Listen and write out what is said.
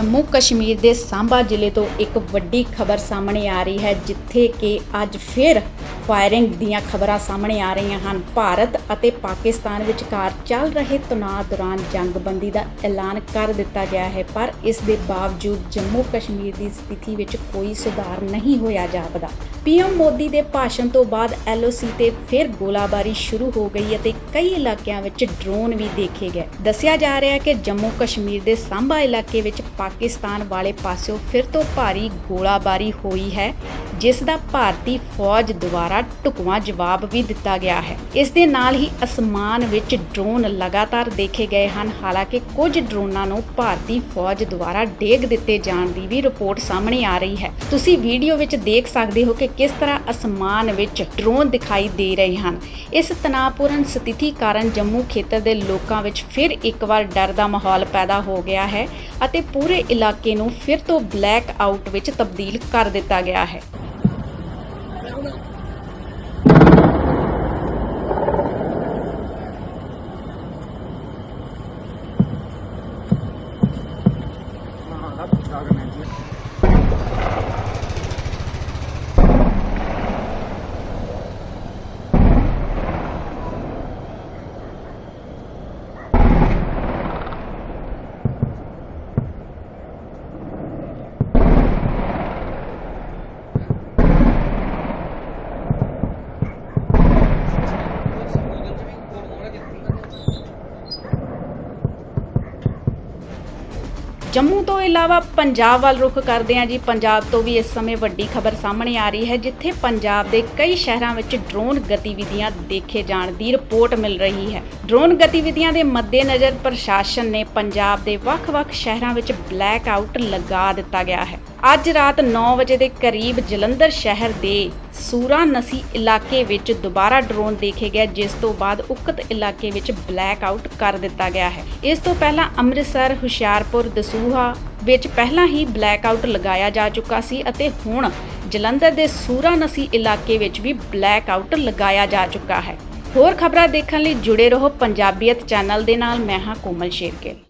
ਜੰਮੂ ਕਸ਼ਮੀਰ ਦੇ ਸਾਂਬਾ ਜ਼ਿਲ੍ਹੇ ਤੋਂ ਇੱਕ ਵੱਡੀ ਖਬਰ ਸਾਹਮਣੇ ਆ ਰਹੀ ਹੈ, ਜਿੱਥੇ ਕਿ ਅੱਜ ਫਿਰ ਫਾਇਰਿੰਗ ਦੀਆਂ ਖਬਰਾਂ ਸਾਹਮਣੇ ਆ ਰਹੀਆਂ ਹਨ। ਭਾਰਤ ਅਤੇ ਪਾਕਿਸਤਾਨ ਵਿਚਕਾਰ ਚੱਲ ਰਹੇ ਤਣਾਅ ਦੌਰਾਨ ਜੰਗਬੰਦੀ ਦਾ ਐਲਾਨ ਕਰ ਦਿੱਤਾ ਗਿਆ ਹੈ, ਪਰ ਇਸ ਦੇ ਬਾਵਜੂਦ ਜੰਮੂ ਕਸ਼ਮੀਰ ਦੀ ਸਥਿਤੀ ਵਿੱਚ ਕੋਈ ਸੁਧਾਰ ਨਹੀਂ ਹੋਇਆ ਜਾਪਦਾ ਪੀਐਮ ਮੋਦੀ ਦੇ ਭਾਸ਼ਣ ਤੋਂ ਬਾਅਦ ਐਲਓਸੀ ਤੇ ਫਿਰ ਗੋਲਾਬਾਰੀ ਸ਼ੁਰੂ ਹੋ ਗਈ ਅਤੇ ਕਈ ਇਲਾਕਿਆਂ ਵਿੱਚ ਡਰੋਨ ਵੀ ਦੇਖੇ ਗਏ। ਦੱਸਿਆ ਜਾ ਰਿਹਾ ਹੈ ਕਿ ਜੰਮੂ ਕਸ਼ਮੀਰ ਦੇ ਸਾਂਬਾ ਇਲਾਕੇ ਵਿੱਚ ਪਾਕਿਸਤਾਨ ਵਾਲੇ ਪਾਸਿਓਂ ਫਿਰ ਤੋਂ ਭਾਰੀ ਗੋਲਾਬਾਰੀ ਹੋਈ ਹੈ। ਜਿਸ ਦਾ ਭਾਰਤੀ ਫੌਜ ਦੁਆਰਾ ਢੁਕਵਾਂ ਜਵਾਬ ਵੀ ਦਿੱਤਾ ਗਿਆ ਹੈ। ਇਸ ਦੇ ਨਾਲ ਹੀ ਅਸਮਾਨ ਵਿੱਚ ਡਰੋਨ ਲਗਾਤਾਰ ਦੇਖੇ ਗਏ ਹਨ। ਹਾਲਾਂਕਿ ਕੁਝ ਡਰੋਨਾਂ ਨੂੰ ਭਾਰਤੀ ਫੌਜ ਦੁਆਰਾ ਡੇਗ ਦਿੱਤੇ ਜਾਣ ਦੀ ਵੀ ਰਿਪੋਰਟ ਸਾਹਮਣੇ ਆ ਰਹੀ ਹੈ। ਤੁਸੀਂ ਵੀਡੀਓ ਵਿੱਚ ਦੇਖ ਸਕਦੇ ਹੋ ਕਿ ਕਿਸ ਤਰ੍ਹਾਂ ਅਸਮਾਨ ਵਿੱਚ ਡਰੋਨ ਦਿਖਾਈ ਦੇ ਰਹੇ ਹਨ। ਇਸ ਤਣਾਅਪੂਰਨ ਸਥਿਤੀ ਕਾਰਨ ਜੰਮੂ ਖੇਤਰ ਦੇ ਲੋਕਾਂ ਵਿੱਚ ਫਿਰ ਇੱਕ ਵਾਰ ਡਰ ਦਾ ਮਾਹੌਲ ਪੈਦਾ ਹੋ ਗਿਆ ਹੈ ਅਤੇ ਪੂਰੇ ਇਲਾਕੇ ਨੂੰ ਫਿਰ ਤੋਂ ਬਲੈਕ ਆਊਟ ਵਿੱਚ ਤਬਦੀਲ ਕਰ ਦਿੱਤਾ ਗਿਆ ਹੈ। Thank you. ਜੰਮੂ ਤੋਂ ਇਲਾਵਾ ਪੰਜਾਬ ਵੱਲ ਰੁਖ ਕਰਦੇ ਹਾਂ ਜੀ। ਪੰਜਾਬ ਤੋਂ ਵੀ ਇਸ ਸਮੇਂ ਵੱਡੀ ਖਬਰ ਸਾਹਮਣੇ ਆ ਰਹੀ ਹੈ, ਜਿੱਥੇ ਪੰਜਾਬ ਦੇ ਕਈ ਸ਼ਹਿਰਾਂ ਵਿੱਚ ਡਰੋਨ ਗਤੀਵਿਧੀਆਂ ਦੇਖੇ ਜਾਣ ਦੀ ਰਿਪੋਰਟ ਮਿਲ ਰਹੀ ਹੈ। ਡਰੋਨ ਗਤੀਵਿਧੀਆਂ ਦੇ ਮੱਦੇਨਜ਼ਰ ਪ੍ਰਸ਼ਾਸਨ ਨੇ ਪੰਜਾਬ ਦੇ ਵੱਖ-ਵੱਖ ਸ਼ਹਿਰਾਂ ਵਿੱਚ ਬਲੈਕ ਆਊਟ ਲਗਾ ਦਿੱਤਾ ਗਿਆ ਹੈ। ਅੱਜ ਰਾਤ 9 ਵਜੇ ਦੇ ਕਰੀਬ ਜਲੰਧਰ ਸ਼ਹਿਰ ਦੇ ਸੂਰਾਨਸੀ ਇਲਾਕੇ ਵਿੱਚ ਦੁਬਾਰਾ ਡਰੋਨ ਦੇਖੇ ਗਏ, ਜਿਸ ਤੋਂ ਬਾਅਦ ਉਕਤ ਇਲਾਕੇ ਵਿੱਚ ਬਲੈਕ ਆਊਟ ਕਰ ਦਿੱਤਾ ਗਿਆ ਹੈ। ਇਸ ਤੋਂ ਪਹਿਲਾਂ ਅੰਮ੍ਰਿਤਸਰ, ਹੁਸ਼ਿਆਰਪੁਰ ਦਸੂਹਾ ਵਿੱਚ ਪਹਿਲਾਂ ਹੀ ਬਲੈਕ ਆਊਟ ਲਗਾਇਆ ਜਾ ਚੁੱਕਾ ਸੀ ਅਤੇ ਹੁਣ ਜਲੰਧਰ ਦੇ ਸੂਰਾਨਸੀ ਇਲਾਕੇ ਵਿੱਚ ਵੀ ਬਲੈਕ ਆਊਟ ਲਗਾਇਆ ਜਾ ਚੁੱਕਾ ਹੈ। ਹੋਰ ਖਬਰਾਂ ਦੇਖਣ ਲਈ ਜੁੜੇ ਰਹੋ ਪੰਜਾਬੀਅਤ ਚੈਨਲ ਦੇ ਨਾਲ, ਮੈਂ ਹਾਂ ਕੋਮਲ ਸ਼ੇਰਕੇ